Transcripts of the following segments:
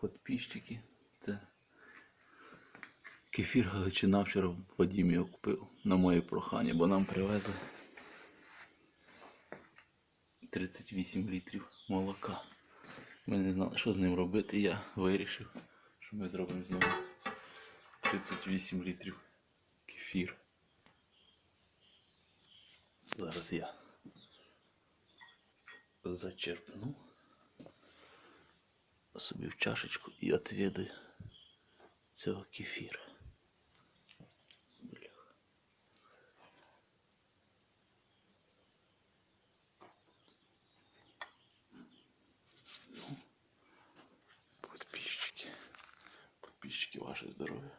Подписчики. Це кефір Галичина вчора в Вадімі купив на моє прохання, бо нам привезли 38 літрів молока. Ми не знали, що з ним робити. Я вирішив, що ми зробимо з нього 38 літрів кефір. Зараз я зачерпну собі в чашечку і отведаю цього кефіра. Ну, подписчики. Подписчики, ваше здоровье.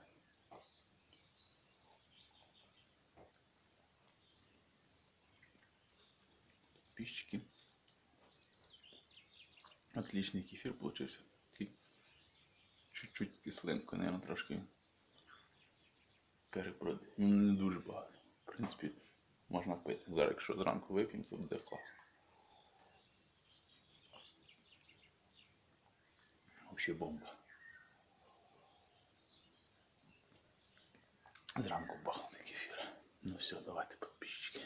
Подписчики. Отличный кефир получился. Такий Чуть-чуть кислинку, наверное, трошки перебродить. Ну, не дуже багато. В принципі, можна пити. Зараз, якщо зранку вип'ємо, то буде класно. Взагалі бомба. Зранку бахнути кефір. Ну все, давайте, підписчики.